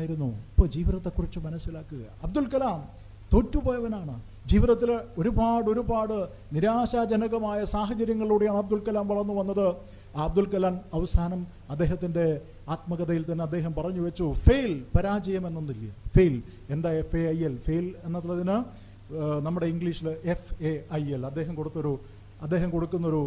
ആയിരുന്നു. ഇപ്പോൾ ജീവിതത്തെക്കുറിച്ച് മനസ്സിലാക്കുക. അബ്ദുൽ കലാം തോറ്റുപോയവനാണ്. ജീവിതത്തിൽ ഒരുപാട് ഒരുപാട് നിരാശാജനകമായ സാഹചര്യങ്ങളിലൂടെയാണ് അബ്ദുൽ കലാം വളർന്നു വന്നത്. അബ്ദുൽ കലാം അവസാനം അദ്ദേഹത്തിന്റെ ആത്മകഥയിൽ തന്നെ അദ്ദേഹം പറഞ്ഞു വെച്ചു ഫെയിൽ പരാജയം എന്നൊന്നില്ല? ഫെയിൽ. എന്താ F A I L fail എന്നുള്ളതിന് നമ്മുടെ ഇംഗ്ലീഷിൽ എഫ് എ ഐ എൽ അദ്ദേഹം കൊടുത്തൊരു അദ്ദേഹം കൊടുക്കുന്നൊരു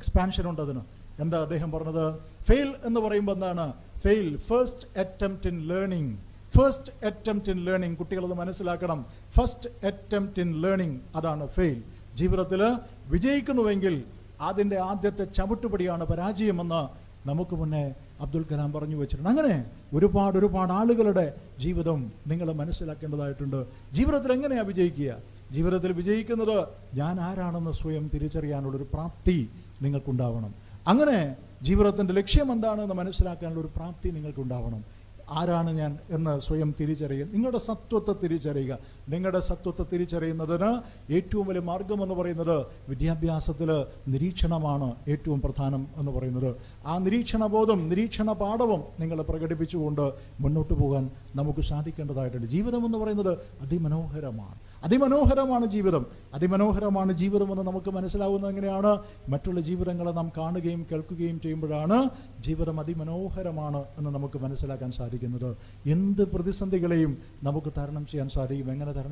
എക്സ്പാൻഷൻ ഉണ്ട് അതിന്. എന്താ അദ്ദേഹം പറഞ്ഞത്? ഫെയിൽ എന്ന് പറയുമ്പോൾ എന്താണ്? Fail first attempt in learning first attempt in learning കുട്ടികളത് മനസ്സിലാക്കണം. ഫസ്റ്റ് അറ്റംപ്റ്റ് ഇൻ ലേണിംഗ് അതാണ് ഫെയിൽ. ജീവിതത്തിൽ വിജയിക്കുന്നുവെങ്കിൽ അതിന്റെ ആദ്യത്തെ ചവിട്ടുപടിയാണ് പരാജയമെന്ന് നമുക്ക് മുന്നേ അബ്ദുൽ കലാം പറഞ്ഞു വെച്ചിട്ടുണ്ട്. അങ്ങനെ ഒരുപാട് ഒരുപാട് ആളുകളുടെ ജീവിതം നിങ്ങൾ മനസ്സിലാക്കേണ്ടതായിട്ടുണ്ട്. ജീവിതത്തിൽ എങ്ങനെയാണ് വിജയിക്കുക? ജീവിതത്തിൽ വിജയിക്കുന്നത് ഞാൻ ആരാണെന്ന് സ്വയം തിരിച്ചറിയാനുള്ളൊരു പ്രാപ്തി നിങ്ങൾക്കുണ്ടാവണം. അങ്ങനെ ജീവിതത്തിന്റെ ലക്ഷ്യം എന്താണെന്ന് മനസ്സിലാക്കാനുള്ള ഒരു പ്രാപ്തി നിങ്ങൾക്കുണ്ടാവണം. ആരാണ് ഞാൻ എന്ന് സ്വയം തിരിച്ചറിയുക. നിങ്ങളുടെ സത്വത്തെ തിരിച്ചറിയുക. നിങ്ങളുടെ സത്വത്തെ തിരിച്ചറിയുന്നതിന് ഏറ്റവും വലിയ മാർഗം എന്ന് പറയുന്നത് വിദ്യാഭ്യാസത്തിൽ നിരീക്ഷണമാണ് ഏറ്റവും പ്രധാനം എന്ന് പറയുന്നത്. ആ നിരീക്ഷണബോധം നിരീക്ഷണ പാഠവും നിങ്ങൾ പ്രകടിപ്പിച്ചുകൊണ്ട് മുന്നോട്ട് പോകാൻ നമുക്ക് സാധിക്കേണ്ടതായിട്ടുണ്ട്. ജീവിതം എന്ന് പറയുന്നത് അതിമനോഹരമാണ്. അതിമനോഹരമാണ് ജീവിതം. അതിമനോഹരമാണ് ജീവിതമെന്ന് നമുക്ക് മനസ്സിലാവുന്നത് എങ്ങനെയാണ്? മറ്റുള്ള ജീവിതങ്ങളെ നാം കാണുകയും കേൾക്കുകയും ചെയ്യുമ്പോഴാണ് ജീവിതം അതിമനോഹരമാണ് എന്ന് നമുക്ക് മനസ്സിലാക്കാൻ സാധിക്കുന്നത്. എന്ത് പ്രതിസന്ധികളെയും നമുക്ക് തരണം ചെയ്യാൻ സാധിക്കും. എങ്ങനെ തരണം